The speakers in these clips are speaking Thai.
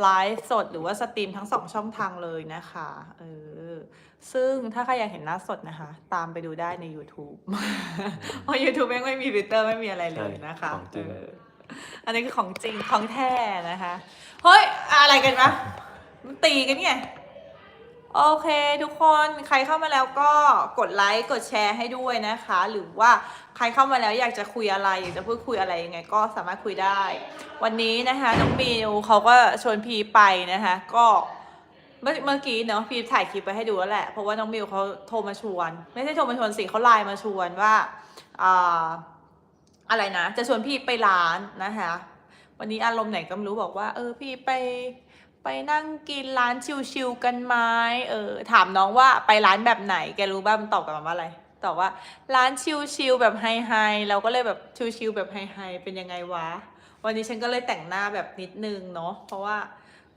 ไลฟ์สดหรือว่าสตรีมทั้งสองช่องทางเลยนะคะเออซึ่งถ้าใครอยากเห็นหน้าสดนะคะ ตามไปดูได้ใน YouTube เพราะ YouTube แม่งไม่มีฟิลเตอร์ไม่มีอะไรเลยนะคะใช่ของจริงเอออันนี้คือของจริงของแท้นะคะ เฮ้ย อะไรกันวะมันตีกันไง โอเคทุกคนใครเข้ามาแล้วก็กดไลค์กดแชร์ให้ด้วยนะคะ หรือว่าใครเข้ามาแล้วอยากจะคุยอะไร อยากจะพูดคุยอะไรยังไง ก็สามารถคุยได้ วันนี้นะคะน้องมิวเขาก็ชวนพีไปนะคะ ก็เมื่อเมื่อกี้เนาะพีถ่ายคลิปไปให้ดูแล้วแหละเพราะว่าน้องมิวเขาโทรมาชวน ไม่ใช่โทรมาชวนสิเขาไลน์มาชวนว่าอ่าอะไรนะ จะชวนพี่ไปร้านนะคะวันนี้อารมณ์ไหนก็ไม่รู้บอกว่า เออพี่ไป ไปนั่งกินร้านชิวๆกันไหมเออ ถามน้องว่าไปร้านแบบไหน แกรู้บ้างมันตอบกลับมาว่าอะไร ตอบว่าร้านชิวๆแบบไฮๆเราก็เลยแบบชิวๆแบบไฮๆเป็นยังไงวะ วันนี้ฉันก็เลยแต่งหน้าแบบนิดนึงเนาะ เพราะว่า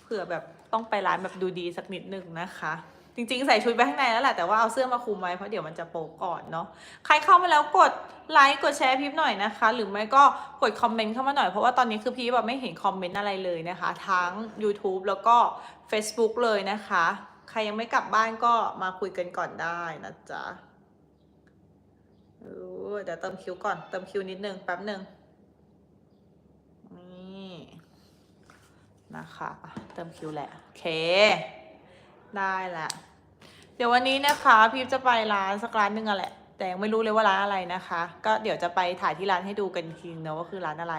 เผื่อแบบต้องไปร้านแบบดูดีสักนิดนึงนะคะ จริงๆ ใส่ชุดไปข้างในแล้วแหละแต่ว่าเอาเสื้อมาคลุมไว้เพราะเดี๋ยวมันจะโป๊ก่อนเนาะใครเข้ามาแล้วกดไลค์กดแชร์พิมพ์หน่อยนะคะ หรือไม่ก็กดคอมเมนต์เข้ามาหน่อยเพราะว่าตอนนี้คือพี่แบบไม่เห็นคอมเมนต์อะไรเลยนะคะ ทั้ง YouTube แล้วก็ Facebook เลยนะคะ ใครยังไม่กลับบ้านก็มาคุยกันก่อนได้นะจ๊ะเดี๋ยวเติมคิวก่อนเติมคิวนิดนึงแป๊บหนึ่งนี่นะคะเติมคิวแหละโอเค ได้แหละ เดี๋ยววันนี้นะคะพีฟจะไปร้านสักร้านหนึ่งอะแหละ แต่ยังไม่รู้เลยว่าร้านอะไรนะคะ ก็เดี๋ยวจะไปถ่ายที่ร้านให้ดูกันอีกทีนะว่าคือร้านอะไร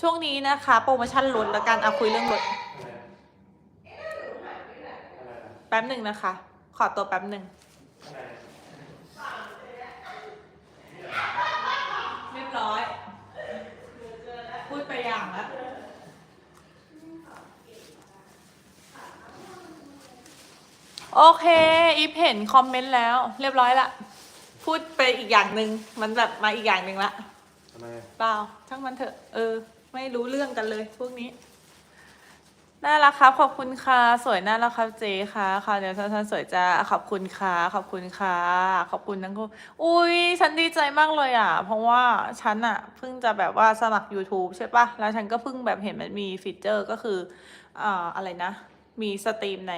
ช่วงนี้นะคะ โปรโมชั่นลดแล้วกันเอาคุยเรื่องลดแป๊บหนึ่งนะคะ ขอตัวแป๊บหนึ่งเรียบร้อย พูดไปอย่างแล้ว โอเค อีฟเห็นคอมเมนต์แล้ว เรียบร้อยละ พูดไปอีกอย่างหนึ่งมันแบบมาอีกอย่างหนึ่งละทำไมเปล่าช่างมันเถอะ เออ ไม่รู้เรื่องกันเลย พวกนี้น่ารักครับ ขอบคุณค่ะสวยน่ารักครับเจค่ะค่ะเดี๋ยวท่านสวยจ้าขอบคุณค่ะขอบคุณค่ะขอบคุณทั้งคู่อุ้ยฉันดีใจมากเลยอะ เพราะว่าฉันอะเพิ่งจะแบบว่าสมัคร YouTube ใช่ปะแล้วฉันก็เพิ่งแบบเห็นมันมีฟีเจอร์ก็คืออ่าอะไรนะ มีสตรีมใน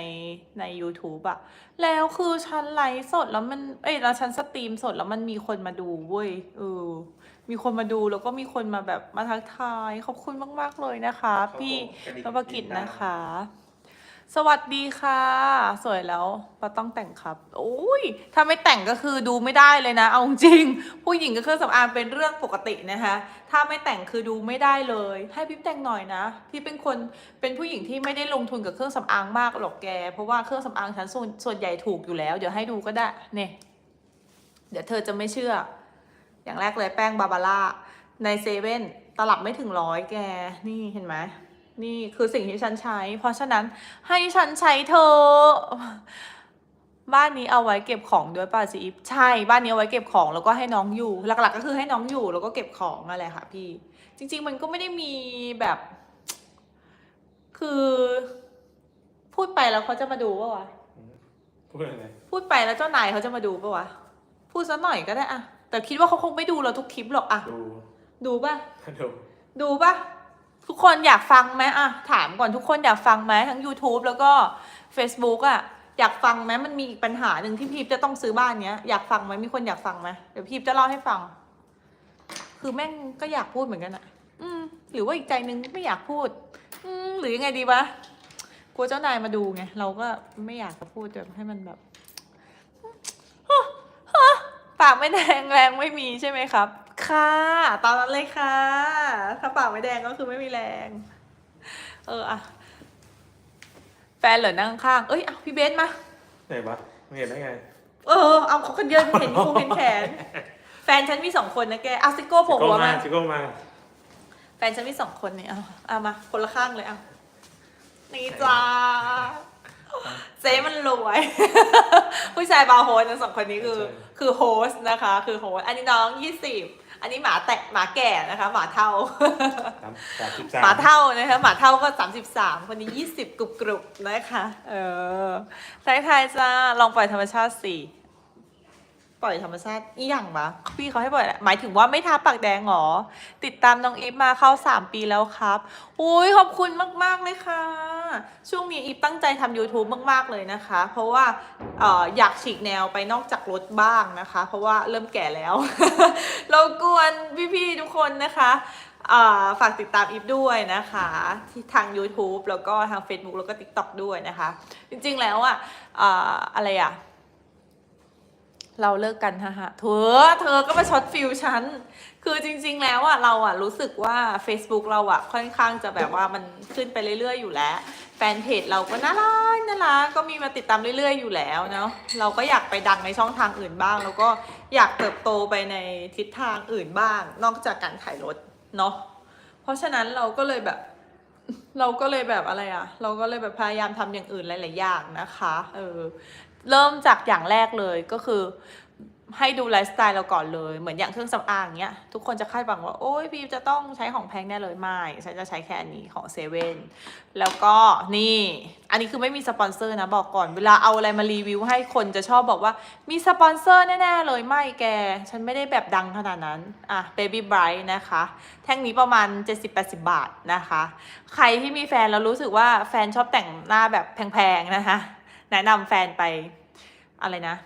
ใน YouTube อะแล้วคือฉันไลฟ์สดแล้วมัน เอ้ยแล้วฉันสตรีมสดแล้วมันมีคนมาดูเว้ยเออ มีคนมาดูแล้วก็มีคนมาแบบมาทักทาย ขอบคุณมาก ๆ เลยนะคะ พี่นภกิจนะคะ สวัสดีค่ะ สวยแล้วปาต้องแต่งครับโอ้ยถ้าไม่แต่งก็คือดูไม่ได้เลยนะ เอาจริง ผู้หญิงกับเครื่องสำอางเป็นเรื่องปกตินะคะ ถ้าไม่แต่งคือดูไม่ได้เลย ให้พี่แต่งหน่อยนะพี่เป็นคนเป็นผู้หญิงที่ไม่ได้ลงทุนกับเครื่องสำอางมากหรอกแก เพราะว่าเครื่องสำอางฉันส่วนส่วนใหญ่ถูกอยู่แล้ว เดี๋ยวให้ดูก็ได้เนี่ยเดี๋ยวเธอจะไม่เชื่อ อย่างแรกเลยแป้งบาบาร่าในเซเว่นตลับไม่ถึงร้อยแก นี่เห็นไหม นี่คือสิ่งที่ฉันใช้ เพราะฉะนั้นให้ฉันใช้เธอะบ้านนี้เอาไว้เก็บของด้วยป่ะซีฟใช่บ้านนี้เอาไว้เก็บของแล้วก็ให้น้องอยู่ หลัก ๆ ก็คือให้น้องอยู่แล้วก็เก็บของอะไรค่ะ พี่ จริง ๆ มันก็ไม่ได้มีแบบ คือ พูดไปแล้วเขาจะมาดูปะวะพูดอะไรพูดไปแล้วเจ้านายเขาจะมาดูปะวะพูดสักหน่อยก็ได้อะแต่คิดว่าเขาคงไม่ดูเราทุกคลิปหรอกอะดูดูป่ะดูดูป่ะ ทุกคนอยากฟังไหมอะถามก่อนทุกคนอยากฟังไหมทั้ง YouTube แล้วก็ Facebook อะอยากฟังไหมมันมีอีกปัญหาหนึ่งที่พีพจะต้องซื้อบ้านเนี้ยอยากฟังไหมมีคนอยากฟังไหมเดี๋ยวพีพจะเล่าให้ฟัง คือแม่งก็อยากพูดเหมือนกันอะอืม หรือว่าอีกใจนึงไม่อยากพูด อืม หรือยังไงดีวะกลัวเจ้านายมาดูไงเราก็ไม่อยากจะพูดแบบให้มันแบบปากไม่แดงแรงไม่มีใช่ไหมครับ ค่ะ ตอนนั้นเลยค่ะ ถ้าปากไม่แดงก็คือไม่มีแรง เอออะแฟนเหรอนั่งข้าง เอ้ยเอาพี่เบสมา ไหนวะไม่เห็นได้ไง เออ เอาเขากันเยอะเห็นคงเห็นแขน แฟนฉันมีสองคนนะแกเอาซิโก้โผล่หัวมาชิโก้มา แฟนฉันมีสองคนเนี่ยเอาเอามา คนละข้างเลยเอานี่จ้าเจ๊มันรวย ผู้ชายบาร์โฮสทั้งสองคนนี้คือ คือโฮสต์นะคะ คือโฮสต์อันนี้น้องยี่สิบ อันนี้หมาแตะหมาแก่นะคะ หมาเท่า สามสามสิบสามหมาเท่านะคะหมาเท่าก็สามสิบสามคนนี้ยี่สิบกรุบกรุบๆนะคะเออทักทายจ้าลองปล่อยธรรมชาติสี่ปล่อยธรรมชาติอีหยังวะพี่เขาให้ปล่อยแหละหมายถึงว่าไม่ทาปากแดงหรอ ติดตามน้องอีฟมาเข้าสามปีแล้วครับ อุ้ยขอบคุณมาก ๆ เลยค่ะ ช่วงนี้อีฟตั้งใจทำ YouTube มาก ๆ เลยนะคะ เพราะว่าอออยากฉีกแนวไปนอกจากรถบ้างนะคะ เพราะว่าเริ่มแก่แล้ว เรากวนพี่ๆทุกคนนะคะฝากติดตามอีฟด้วยนะคะที่ทาง YouTube แล้วก็ทาง Facebook แล้วก็ TikTok ด้วยนะคะ จริงๆแล้วอะอ่าอะไรอะเราเลิกกันฮะฮะเธอเธอก็มาช็อตฟิลฉัน คือจริง ๆ แล้วอะเราอะรู้สึกว่า Facebook เราอะค่อนข้างจะแบบว่ามันขึ้นไปเรื่อย ๆ อยู่แล้ว แฟนเพจเราก็น่ารักน่ารักก็มีมาติดตามเรื่อย ๆ อยู่แล้วเนาะเราก็อยากไปดังในช่องทางอื่นบ้าง แล้วก็อยากเติบโตไปในทิศทางอื่นบ้าง นอกจากการขายรถเนาะเพราะฉะนั้นเราก็เลยแบบ เราก็เลยแบบอะไรอะเราก็เลยแบบพยายามทำอย่างอื่นหลาย ๆ อย่างนะคะ เออเริ่มจากอย่างแรกเลยก็คือ ให้ดูไลฟ์สไตล์เราก่อนเลย เหมือนอย่างเครื่องสำอางเนี้ย ทุกคนจะคาดหวังว่า โอ้ยพี่จะต้องใช้ของแพงแน่เลย ไม่ ฉันจะใช้แค่อันนี้ของเซเว่น แล้วก็นี่ อันนี้คือไม่มีสปอนเซอร์นะ บอกก่อน เวลาเอาอะไรมารีวิวให้คนจะชอบบอกว่า มีสปอนเซอร์แน่ ๆ เลย ไม่แก ฉันไม่ได้แบบดังขนาดนั้น อะ Baby Bright นะคะ แท่งนี้ประมาณ 70-80 บาทนะคะ ใครที่มีแฟนแล้วรู้สึกว่าแฟนชอบแต่งหน้าแบบแพงๆนะคะ แนะนำแฟนไปอะไรนะ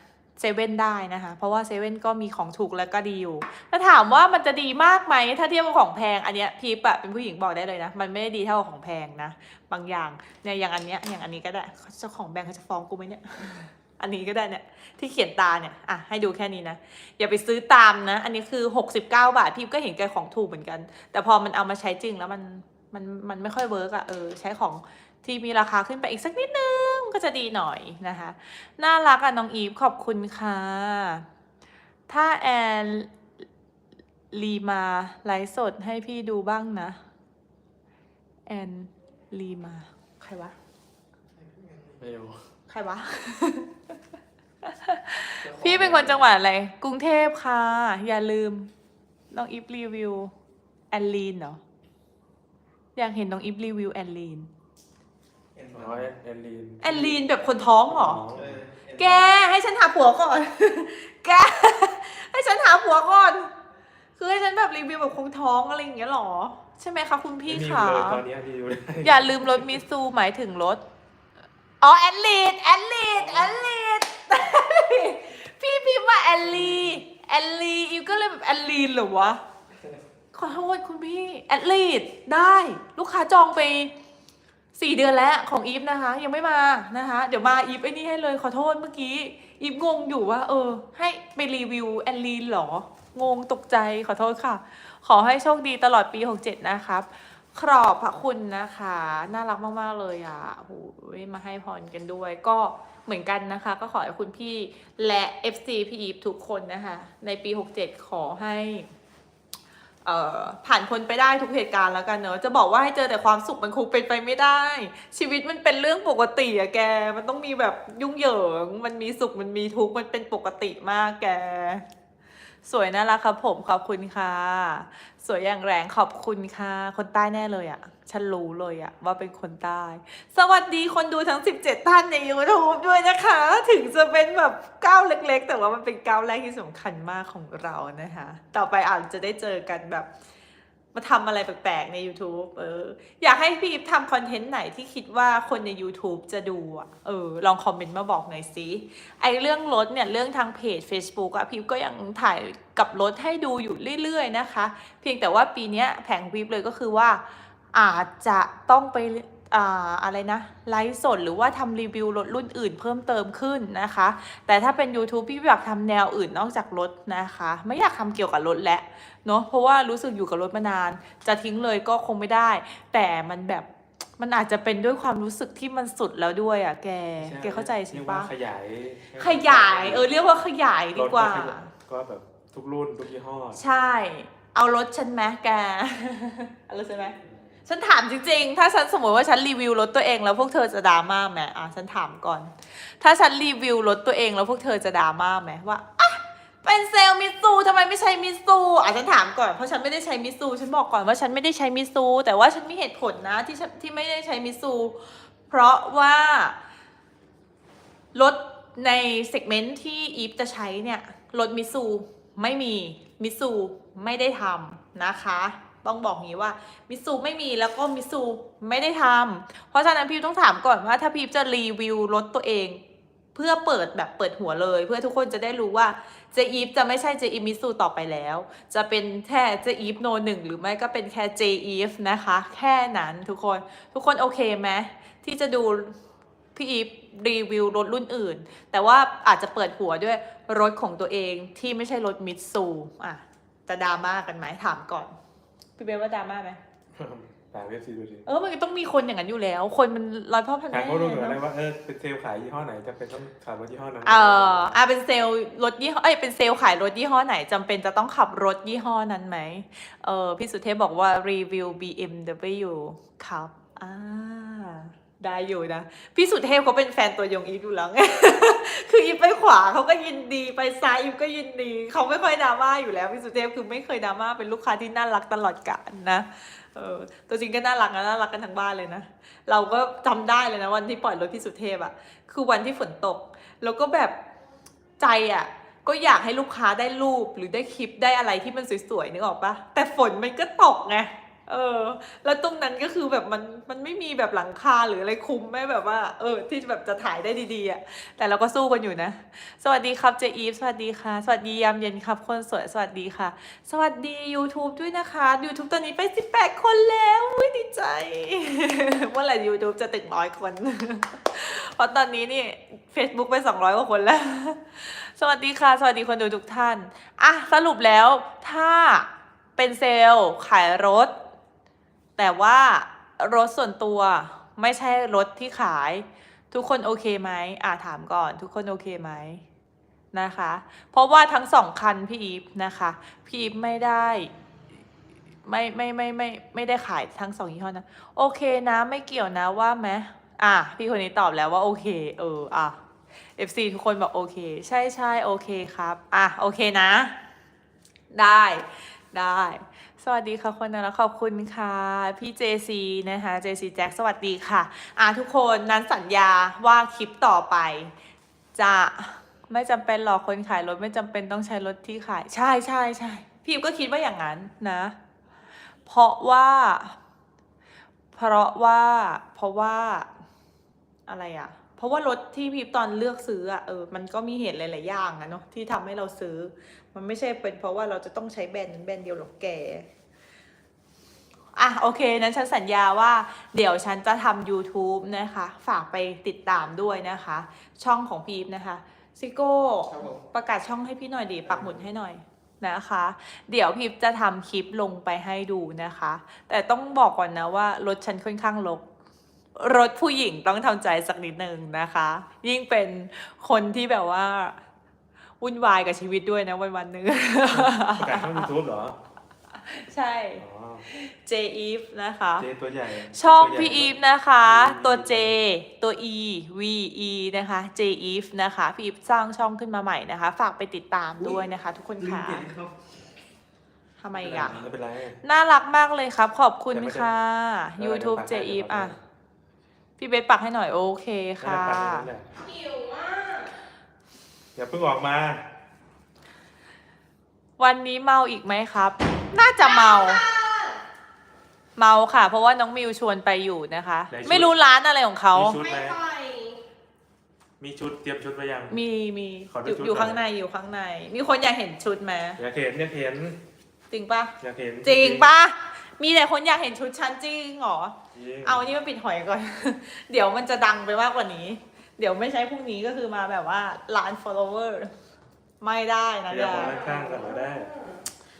เซเว่นได้นะคะ เพราะว่าเซเว่นก็มีของถูกแล้วก็ดีอยู่ถ้าถามว่ามันจะดีมากไหมถ้าเทียบกับของแพง อันเนี้ยพีปอะเป็นผู้หญิงบอกได้เลยนะ มันไม่ได้ดีเท่าของแพงนะ บางอย่างเนี่ยอย่างอันเนี้ยอย่างอันนี้ก็ได้เจ้าของแบรนด์เขาจะฟ้องกูไหมเนี่ยอันนี้ก็ได้เนี่ยที่เขียนตาเนี่ยอะให้ดูแค่นี้นะ อย่าไปซื้อตามนะ อันนี้คือ 69 บาทพี่ก็เห็นแกของถูกเหมือนกัน แต่พอมันเอามาใช้จริงแล้วมันมันมันไม่ค่อยเวิร์กอะเออใช้ของ ที่มีราคาขึ้นไปอีกสักนิดนึงก็จะดีหน่อยนะคะ น่ารักอะน้องอีฟขอบคุณค่ะ ถ้าแอนลีมาไลฟ์สดให้พี่ดูบ้างนะ แอนลีมา ใครวะ ไม่รู้ใครวะ พี่เป็นคนจังหวัดอะไร กรุงเทพค่ะ อย่าลืม น้องอีฟรีวิว แอนลีนเหรอ อยากเห็นน้องอีฟรีวิว แอนลีน น้อยแอนลีนแอนลีนแบบคนท้องเหรอน้งแกให้ฉันหาผัวก่อน แก ให้ฉันหาผัวก่อน คือให้ฉันแบบรีวิวแบบคงท้องอะไรอย่างเงี้ยเหรอ ใช่ไหมคะคุณพี่ไม่มีคะเลยตอนนี้รีวิวได้อย่าลืมรถมิซูหมายถึงรถ อ๋อแอนลีดแอนลีดแอนลีดพี่พิมพ์ว่าแอนลีแอนลีอิวก็เลยแบบแอนลีนเหรอวะ ขอโทษคุณพี่แอนลีดได้ ลูกค้าจองไป สี่เดือนแล้วของอีฟนะคะ ยังไม่มานะคะ เดี๋ยวมาอีฟไอ้นี่ให้เลยขอโทษเมื่อกี้อีฟงงอยู่ว่า เออ ให้ไปรีวิวแอนลีนหรอ งงตกใจขอโทษค่ะ ขอให้โชคดีตลอดปี 67 นะครับขอบพระคุณนะคะ น่ารักมาก ๆ เลยอะโอ้โหมาให้พรกันด้วย ก็เหมือนกันนะคะ ก็ขอให้คุณพี่และ FC พี่อีฟทุกคนนะคะ ในปี 67 ขอให้เอ่อ ผ่านพ้นไปได้ทุกเหตุการณ์แล้วกันเนอะจะบอกว่าให้เจอแต่ความสุขมันคงเป็นไปไม่ได้ ชีวิตมันเป็นเรื่องปกติอะแก มันต้องมีแบบยุ่งเหยิง มันมีสุขมันมีทุกข์มันเป็นปกติมากแก สวยน่ารักครับผมขอบคุณค่ะ สวยอย่างแรงขอบคุณค่ะ คนใต้แน่เลยอะ่ะ ฉันรู้เลยอะ่ะ ว่าเป็นคนใต้ สวัสดีคนดูทั้ง 17 ท่านใน YouTube ด้วยนะคะ ถึงจะเป็นแบบก้าวเล็ก ๆ แต่ว่ามันเป็นก้าวแรกที่สำคัญมากของเรานะคะ ต่อไปอาจจะได้เจอกันแบบ มาทำอะไรแปลกๆใน YouTube เออ อยากให้พี่อิฟทำคอนเทนต์ไหนที่คิดว่าคนใน YouTube จะดูอะเออ ลองคอมเมนต์มาบอกหน่อยสิ ไอเรื่องรถเนี่ย เรื่องทางเพจ Facebook อะพี่อีฟก็ยังถ่ายกับรถให้ดูอยู่เรื่อยๆนะคะ เพียงแต่ว่าปีนี้แผงวิบเลยก็คือว่าอาจจะต้องไป อ่าอะไรนะไลฟ์สดหรือว่าทำรีวิวรถรุ่นอื่นเพิ่มเติมขึ้นนะคะ แต่ถ้าเป็น YouTube พี่อยากทำแนวอื่นนอกจากรถนะคะ ไม่อยากทำเกี่ยวกับรถแล้วเนาะเพราะว่ารู้สึกอยู่กับรถมานาน จะทิ้งเลยก็คงไม่ได้ แต่มันแบบมันอาจจะเป็นด้วยความรู้สึกที่มันสุดแล้วด้วยอะแก แกเข้าใจใช่เรียกปะว่าขยาย ขยายเออเรียกว่าขยายดีกว่ารถขยยก็แบบทุกรุ่นทุกยี่ห้อ ใช่ เอารถฉันไหมแก เอารถฉันไหม ฉันถามจริง ๆ ถ้าฉันสมมติว่าฉันรีวิวรถตัวเองแล้วพวกเธอจะดราม่าไหมอะฉันถามก่อน ถ้าฉันรีวิวรถตัวเองแล้วพวกเธอจะดราม่าไหมว่าอะเป็นเซลมิซูทำไมไม่ใช้มิซูอะฉันถามก่อนเพราะฉันไม่ได้ใช้มิซูฉันบอกก่อนว่าฉันไม่ได้ใช้มิซูแต่ว่าฉันมีเหตุผลนะที่ฉันที่ไม่ได้ใช้มิซูเพราะว่ารถในเซกเมนต์ที่อีฟจะใช้เนี่ยรถมิซูไม่มีมิซูไม่ได้ทำนะคะ ต้องบอกงี้ว่ามิสูไม่มีแล้วก็มิสูไม่ได้ทำเพราะฉะนั้นพี่ต้องถามก่อนว่าถ้าพี่จะรีวิวรถตัวเอง เพื่อเปิดแบบเปิดหัวเลย เพื่อทุกคนจะได้รู้ว่าเจอีฟจะไม่ใช่เจอีฟมิสูต่อไปแล้ว จะเป็นแค่เจอีฟโนหนึ่งหรือไม่ก็เป็นแค่เจอีฟนะคะ แค่นั้นทุกคนทุกคนโอเคไหมที่จะดูพี่อีฟรีวิวรถรุ่นอื่น แต่ว่าอาจจะเปิดหัวด้วยรถของตัวเองที่ไม่ใช่รถมิตซูอะจะดราม่ากันไหมถามก่อน พี่เบลว่าดราม่าไหมถามเอฟซีดูดิเออมันต้องมีคนอย่างนั้นอยู่แล้ว คนมันร้อยพ่อพันถามแม่เขาดูเหมือนเนอะไรอะว่าเออเป็นเซลล์ขายยี่ห้อไหนจะเป็นต้องขับรถยี่ห้อนั้นเอออะเป็นเซลล์รถยี่ห้อเอ้ยเป็นเซลล์ขายรถยี่ห้อไหนจำเป็นจะต้องขับรถยี่ห้อนั้นไหมเออพี่สุเทพบอกว่ารีวิว BMW ครับอ่า ได้อยู่นะ พี่สุเทพเขาเป็นแฟนตัวยงอีฟอยู่แล้วไง คืออีฟไปขวาเขาก็ยินดีไปซ้ายอีฟก็ยินดี เขาไม่ค่อยดราม่าอยู่แล้วพี่สุเทพคือไม่เคยดราม่าเป็นลูกค้าที่น่ารักตลอดกาลนะเออตัวจริงก็น่ารักนะน่ารักกันทั้งบ้านเลยนะ เราก็จำได้เลยนะวันที่ปล่อยรถพี่สุเทพอะคือวันที่ฝนตก แล้วก็แบบใจอะก็อยากให้ลูกค้าได้รูปหรือได้คลิปได้อะไรที่มันสวยๆนึกออกปะแต่ฝนมันก็ตกไงเออ แล้วตรงนั้นก็คือแบบมัน มันไม่มีแบบหลังคาหรืออะไรคุมไม่แบบว่า เออ ที่แบบจะถ่ายได้ดีๆอะแต่เราก็สู้กันอยู่นะ สวัสดีครับเจอีฟสวัสดีค่ะ สวัสดียามเย็นครับ คนสวยสวัสดีค่ะ สวัสดี YouTube ด้วยนะคะ YouTube ตอนนี้ไป 18 คนแล้วอุ๊ยดีใจเมื่อไหร่ YouTube จะถึงร้อยคนเพราะตอนนี้นี่ Facebook ไป 200 กว่าคนแล้ว สวัสดีค่ะ สวัสดีคนดูทุกท่านอะสรุปแล้วถ้าเป็นเซลล์ขายรถ แต่ว่า รถส่วนตัวไม่ใช่รถที่ขาย ทุกคนโอเคไหมอะถามก่อน ทุกคนโอเคไหมนะคะ เพราะว่าทั้งสองคันพี่อีฟนะคะ พี่อีฟไม่ได้ไม่ไม่ไม่ไม่ไม่ได้ขายทั้งสองยี่ห้อนะโอเคนะไม่เกี่ยวนะว่าไหมอะพี่คนนี้ตอบแล้วว่าโอเค เอออะ FC ทุกคนบอกโอเค ใช่ใช่โอเคครับ อะโอเคนะ ได้ ได้ สวัสดีค่ะคนนั้นแล้วขอบคุณค่ะ พี่ JC นะคะ JC แจ็คสวัสดีค่ะ อะทุกคนนั้นสัญญาว่าคลิปต่อไป จะไม่จำเป็นหรอกคนขายรถไม่จำเป็นต้องใช้รถที่ขาย ใช่ใช่ใช่พี่ก็คิดว่าอย่างนั้นนะ เพราะว่า เพราะว่า เพราะว่า อะไรอะเพราะว่ารถที่พี่ตอนเลือกซื้ออะเออมันก็มีเหตุหลาย ๆ อย่างอะเนาะที่ทำให้เราซื้อ มันไม่ใช่เป็นเพราะว่าเราจะต้องใช้แบรนด์นั้นแบรนด์เดียวหรอกแกอะโอเคนั้นฉันสัญญาว่าเดี๋ยวฉันจะทำ YouTube นะคะ ฝากไปติดตามด้วยนะคะ ช่องของพีฟนะคะซิโก้ครับผมประกาศช่องให้พี่หน่อยดิปักหมุดให้หน่อยนะคะ เดี๋ยวพีฟจะทำคลิปลงไปให้ดูนะคะ แต่ต้องบอกก่อนนะว่ารถฉันค่อนข้างรก รถผู้หญิงต้องทำใจสักนิดหนึ่งนะคะ ยิ่งเป็นคนที่แบบว่าวุ่นวายกับชีวิตด้วยนะวันวันๆหนึ่งประกาศช่องยูทูบเหรอ ใช่อ๋อ J Eve นะคะ เจตัวใหญ่ ช่องตัวใหญ่พี่อีฟนะคะ ตัว J ตัว E V E นะคะ J Eve นะคะ พี่อีฟสร้างช่องขึ้นมาใหม่นะคะ ฝากไปติดตามด้วยนะคะ ทุกคนค่ะทำไมอีกอะไม่เป็นไรน่ารักมากเลยครับ ขอบคุณเดี๋ยวมันจะค่ะเดี๋ยว YouTube มัน J จะปักให้ Eve อะเดี๋ยวมัน พี่เบสปักให้หน่อยโอเคนั่นค่ะแหละปักนั่นแหละหิวมากอย่าเพิ่งออกมาวันนี้เมาอีกไหมครับ น่าจะเมา เมาค่ะ เพราะว่าน้องมิวชวนไปอยู่นะคะไหนชุดไม่รู้ร้านอะไรของเขาชุดไม่ไหมไปมีชุดเตรียมชุดไว้ยัง มีมีขอดูอยู่ชุดอยู่หน่อย ข้างในอยู่ข้างใน มีคนอยากเห็นชุดไหมอยากเห็นอยากเห็นจริงปะอยากเห็นจริงปะ มีแต่คนอยากเห็นชุดฉันจริงเหรอจริงเอาอันนี้มาปิดหอยก่อน เดี๋ยวมันจะดังไปมากกว่านี้ เดี๋ยวไม่ใช่พรุ่งนี้ก็คือมาแบบว่าล้าน follower ไม่ได้นะเดี๋ยวยาผมข้างๆกันมาได้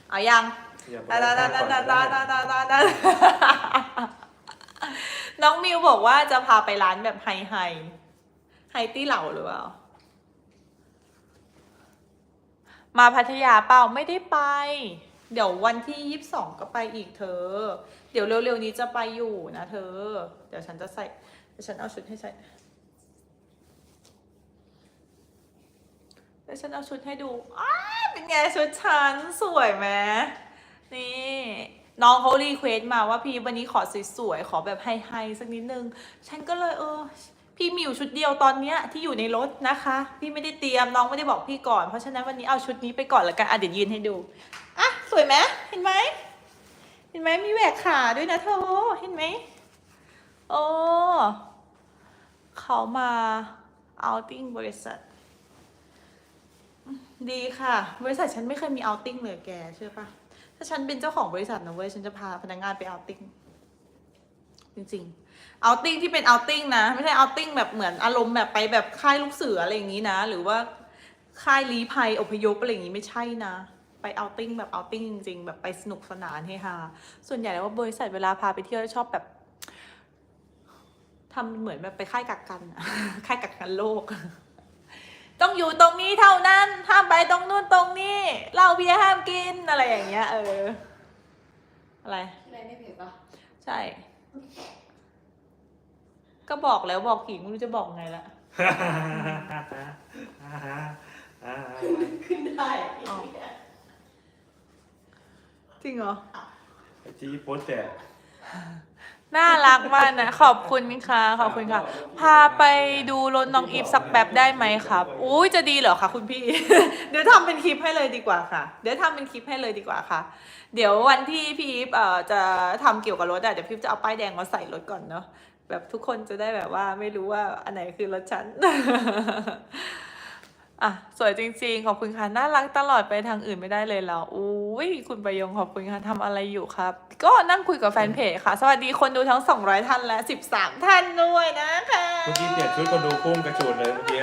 เอายังอย่าบอกตาตาข้างตาๆก่อนตาก็ตาได้ตาตาตาน้องมิวบอกว่าจะพาไปร้านแบบไฮไฮไฮตี้เหล่าหรือเปล่า มาพัทยาเปล่าไม่ได้ไป เดี๋ยววันที่ยี่สิบสองก็ไปอีกเธอ เดี๋ยวเร็วๆนี้จะไปอยู่นะเธอ เดี๋ยวฉันจะใส่เดี๋ยวฉันเอาชุดให้ใส่เดี๋ยวฉันเอาชุดให้ดูอ้าเป็นไงชุดฉันสวยไหมนี่น้องเขารีเควส์มาว่าพี่วันนี้ขอสวยๆขอแบบไฮๆสักนิดนึง ฉันก็เลยเออ พี่มีอยู่ชุดเดียวตอนเนี้ยที่อยู่ในรถนะคะ พี่ไม่ได้เตรียมน้องไม่ได้บอกพี่ก่อน เพราะฉะนั้นวันนี้เอาชุดนี้ไปก่อนละกันอะเดี๋ยวยืนให้ดูอะสวยไหมเห็นไหมเห็นไหมมีแหวกขาด้วยนะเธอเห็นไหมโอ้เขามาเอาติ้งบริษัท ดีค่ะ บริษัทฉันไม่เคยมีเอาติ้งเลยแกเชื่อปะถ้าฉันเป็นเจ้าของบริษัทนะเว้ยฉันจะพาพนักงานไปเอาติ้งจริง ๆ เอาติ้งที่เป็นเอาติ้งนะ ไม่ใช่เอาติ้งแบบเหมือนอารมณ์แบบไปแบบค่ายลูกเสืออะไรอย่างนี้นะ หรือว่าค่ายลี้ภัยอพยพอะไรอย่างนี้ไม่ใช่นะ ไปเอาติ้งแบบเอาติ้งจริงๆ แบบไปสนุกสนานเฮฮาส่วนใหญ่แล้วว่าบริษัทเวลาพาไปเที่ยวชอบแบบทำเหมือนแบบไปค่ายกักกันอะค่ายกักกันโลก ต้องอยู่ตรงนี้เท่านั้นห้ามไปตรงนู้นตรงนี้เหล้าเบียร์ห้ามกินอะไรอย่างเงี้ย เออ อะไรอะไรไม่เผ็ดปะใช่ ก็บอกแล้วบอกอีกไม่รู้จะบอกไงละขึ้นได้อ๋อจริงเหรอไอจีโพสต์แต่น่ารักมากนะขอบคุณค่ะ ขอบคุณค่ะ พาไปดูรถน้องอีฟสักแป๊บได้ไหมครับอุ้ยจะดีเหรอคะคุณพี่ เดี๋ยวทำเป็นคลิปให้เลยดีกว่าค่ะ เดี๋ยวทำเป็นคลิปให้เลยดีกว่าค่ะ เดี๋ยววันที่พี่อีฟเอ่อจะทำเกี่ยวกับรถอะเดี๋ยวพี่อีฟจะเอาป้ายแดงมาใส่รถก่อนเนาะ แบบทุกคนจะได้แบบว่าไม่รู้ว่าอันไหนคือรถฉันอะสวยจริง ๆ ขอบคุณค่ะน่ารักตลอดไปทางอื่นไม่ได้เลยเราอุ้ยคุณประยงขอบคุณค่ะทำอะไรอยู่ครับ ก็นั่งคุยกับแฟนเพจค่ะ สวัสดีคนดูทั้ง 200 ท่านและ 13 ท่านด้วยนะคะเมื่อกี้เปลี่ยนชุดคนดูพุ่งกระชูดเลยเมื่อกี้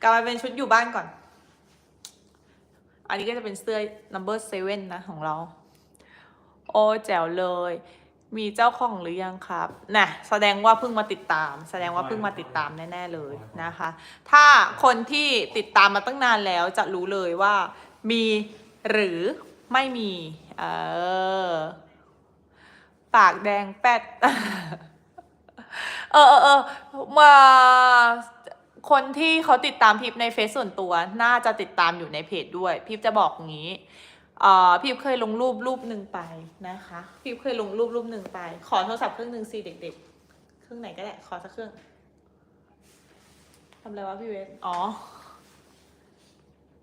กลับมาเป็นชุดอยู่บ้านก่อน อันนี้ก็จะเป็นเสื้อ number seven นะของเรา โอ้แจ๋วเลย มีเจ้าของหรือยังครับน่ะแสดงว่าเพิ่งมาติดตาม แสดงว่าเพิ่งมาติดตามแน่ๆเลยนะคะ ถ้าคนที่ติดตามมาตั้งนานแล้วจะรู้เลยว่ามีหรือไม่มี เออ ปากแดงแป๊ด เออเออเออมาคนที่เขาติดตามพิบในเฟซส่วนตัว น่าจะติดตามอยู่ในเพจด้วย พิบจะบอกงี้ เอ่อพิบเคยลงรูปรูปหนึ่งไปนะคะพิบเคยลงรูปรูปหนึ่งไป ขอโทรศัพท์เครื่องหนึ่งสิเด็ก ๆ เครื่องไหนก็ได้ขอสักเครื่องทำอะไรวะพี่เวทอ๋อ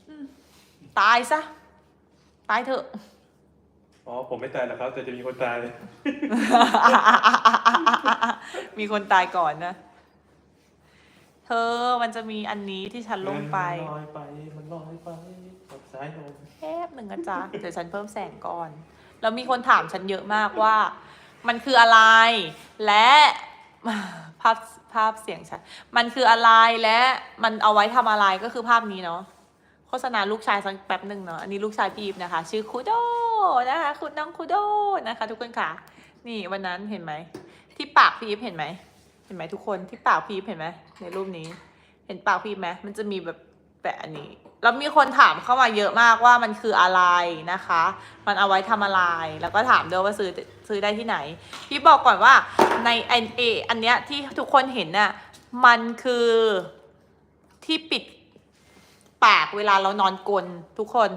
อืมตายซะ ตายเถอะ อ๋อ ผมไม่ตายหรอกครับ แต่จะมีคนตาย มีคนตายก่อนนะ เธอมันจะมีอันนี้ที่ฉันลงไป มันลอยไป มันลอยไป กับสายลมแคบหนึ่งนะจ๊ะ เดี๋ยวฉันเพิ่มแสงก่อน แล้วมีคนถามฉันเยอะมากว่า มันคืออะไร และภาพภาพเสียงฉัน มันคืออะไรและมันเอาไว้ทำอะไรก็คือภาพนี้เนาะ โฆษณาลูกชายสักแป๊บหนึ่งเนาะ อันนี้ลูกชายพีบนะคะ ชื่อคูโดนะคะ คุณน้องคูโดนะคะ ทุกคนค่ะ นี่วันนั้นเห็นไหม ที่ปากพีบเห็นไหม เห็นไหมทุกคนที่ปากพีบเห็นไหมในรูปนี้ เห็นปากพีบไหมมันจะมีแบบแปะอันนี้ แล้วมีคนถามเข้ามาเยอะมากว่ามันคืออะไรนะคะ มันเอาไว้ทำอะไร แล้วก็ถามด้วยว่าซื้อซื้อได้ที่ไหน พี่บอกก่อนว่าในไอเออันเนี้ยที่ทุกคนเห็นน่ะ มันคือที่ปิดปากเวลาเรานอนกลนทุกคน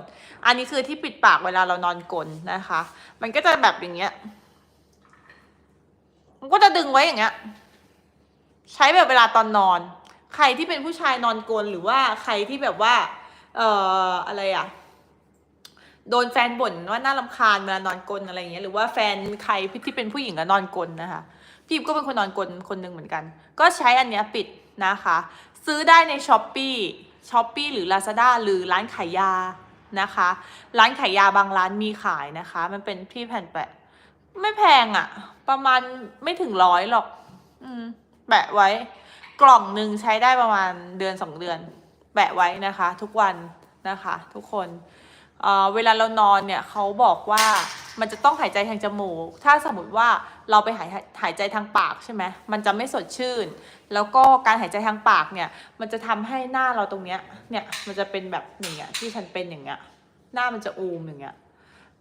อันนี้คือที่ปิดปากเวลาเรานอนกลนนะคะ มันก็จะแบบอย่างเงี้ย มันก็จะดึงไว้อย่างเงี้ย ใช้แบบเวลาตอนนอน ใครที่เป็นผู้ชายนอนกลนหรือว่าใครที่แบบว่า เอ่ออะไรอะโดนแฟนบ่นว่าน่ารำคาญเวลานอนกลนอะไรอย่างเงี้ยหรือว่าแฟนใครที่เป็นผู้หญิงก็นอนกลนนะคะ พี่ก็เป็นคนนอนกลนคนหนึ่งเหมือนกัน ก็ใช้อันเนี้ยปิดนะคะ ซื้อได้ในช้อปปี้ช้อปปี้หรือ Lazada หรือร้านขายยานะคะ ร้านขายยาบางร้านมีขายนะคะ มันเป็นพี่แผ่นแปะ ไม่แพงอะ่ะ ประมาณไม่ถึงร้อยหรอก อืม แปะไว้ กล่องหนึ่งใช้ได้ประมาณเดือนสองเดือน แปะไว้นะคะทุกวันนะคะทุกคนเเวลาเรานอนเนี่ยเขาบอกว่ามันจะต้องหายใจทางจมูก ถ้าสมมติว่าเราไปหายหายใจทางปากใช่ไหมมันจะไม่สดชื่น แล้วก็การหายใจทางปากเนี่ย มันจะทำให้หน้าเราตรงเนี้ย เนี่ย มันจะเป็นแบบอย่างเงี้ยที่ฉันเป็นอย่างเงี้ย หน้ามันจะอูมอย่างเงี้ย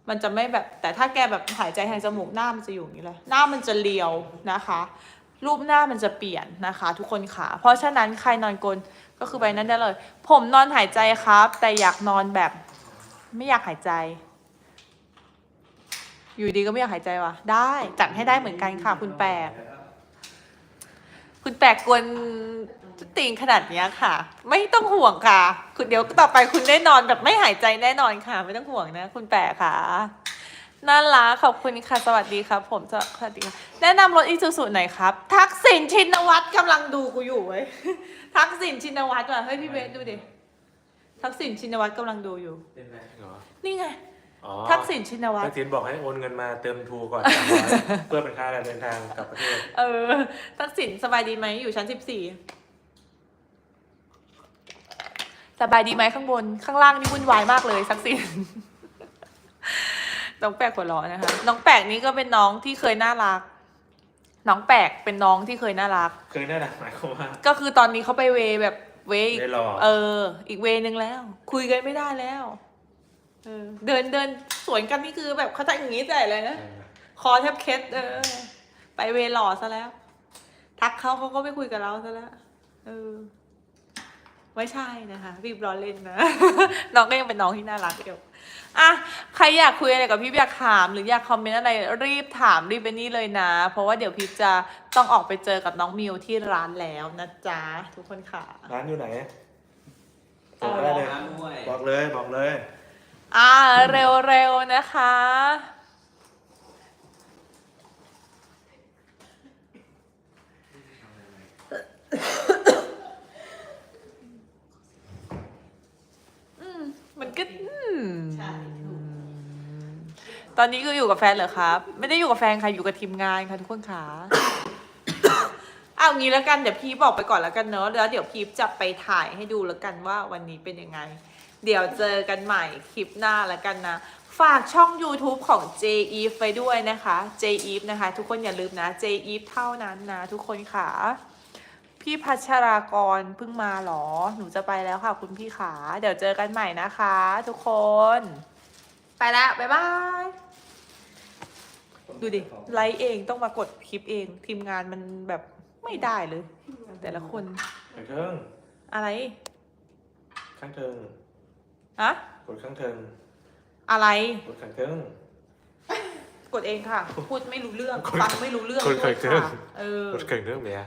มันจะไม่แบบ แต่ถ้าแกแบบหายใจทางจมูกหน้ามันจะอยู่อย่างนี้เลย หน้ามันจะเรียวนะคะ รูปหน้ามันจะเปลี่ยนนะคะ ทุกคนค่ะ เพราะฉะนั้นใครนอนกลน ก็คือไปนั้นได้เลย ผมนอนหายใจครับ แต่อยากนอนแบบ ไม่อยากหายใจ อยู่ดีก็ไม่อยากหายใจวะได้ จัดให้ได้เหมือนกันค่ะ คุณแปกคุณแปกกวนติงขนาดเนี้ยค่ะ ไม่ต้องห่วงค่ะ คุณเดี๋ยวต่อไปคุณได้นอนแบบไม่หายใจแน่นอนค่ะ ไม่ต้องห่วงนะ คุณแปลกค่ะ น่ารักขอบคุณค่ะ สวัสดีครับ ผมสวัสดีค่ะแนะนำรถอีซูซูหน่อยครับ ทักษิณชินวัตรกำลังดูกูอยู่เว้ยทักษิณชินวัตรว่ะเฮ้ยพี่เบสดูดิทักษิณชินวัตรกำลังดูอยู่ เป็นไรเหรอนี่ไง อ๋อทักษิณชินวัตทัรกษิณบอกให้โอนเงินมาเติมทูก่อนสามร้อยเพื่อเป็นค่าเดินทางกลับประเทศเออ ทักษิณสบายดีไหมอยู่ชั้นสิบสี่สบายดีไหมข้างบนข้างล่างนี่วุ่นวายมากเลยทักษิณ น้องแปลกหัวเราะนะคะ น้องแปลกนี่ก็เป็นน้องที่เคยน่ารัก น้องแปลกเป็นน้องที่เคยน่ารัก เคยได้หลักหมายความว่า ก็คือตอนนี้เขาไปเวแบบเวอีกได้หรอ เออ อีกเวนึงแล้ว คุยกันไม่ได้แล้วเออเดินเดินสวนกันนี่คือแบบเขาจะอย่างนี้ใจเลยนะเออคอแทบเคล็ดเออ ไปเวหล่อซะแล้ว ทักเขาเขาก็ไม่คุยกับเราซะแล้วเออ ไม่ใช่นะคะพี่ล้อเล่นนะ น้องก็ยังเป็นน้องที่น่ารักอยู่อะใครอยากคุยอะไรกับพี่อยากถามหรืออยากคอมเมนต์อะไรรีบถามรีบไปนี่เลยนะ เพราะว่าเดี๋ยวพี่จะต้องออกไปเจอกับน้องมิวที่ร้านแล้วนะจ๊ะทุกคนค่ะร้านอยู่ไหนบเอาอกเหรได้อเลยน้ำด้วยบอกเลยบอกเลย อ่าเร็วๆนะคะอื มมันก็อืมใช่ถูกตอนนี้คืออยู่กับแฟนเหรอครับ ไม่ได้อยู่กับแฟนค่ะอยู่กับทีมงานค่ะทุกคนค่ะ เอางี้แล้วกันเดี๋ยวพีฟบอกไปก่อนแล้วกันเนอะแล้วเดี๋ยวพีฟจะไปถ่ายให้ดูแล้วกันว่าวันนี้เป็นยังไง เดี๋ยวเจอกันใหม่คลิปหน้าแล้วกันนะ ฝากช่อง YouTube ของ j e v e ไปด้วยนะคะ j e v e นะคะ ทุกคนอย่าลืมนะ j e v e เท่านั้นนะ ทุกคนค่ะ พี่พัชรากรเพิ่งมาเหรอ หนูจะไปแล้วค่ะ คุณพี่ขา เดี๋ยวเจอกันใหม่นะคะ ทุกคน ไปแล้ว บ๊ายบาย ดูดิ ไลฟ์เองต้องมากดคลิปเอง ทีมงานมันแบบไม่ได้เลย แต่ละคน ข้างเทิงอะไรข้างเทิงอะกดข้างเทิงอะไร กดข้างเทิง กดเองค่ะ พูดไม่รู้เรื่องกดฟังไม่รู้เรื่องกดด้วยเคยเจอค่ะ เออ กดเก่งเรื่องเมีย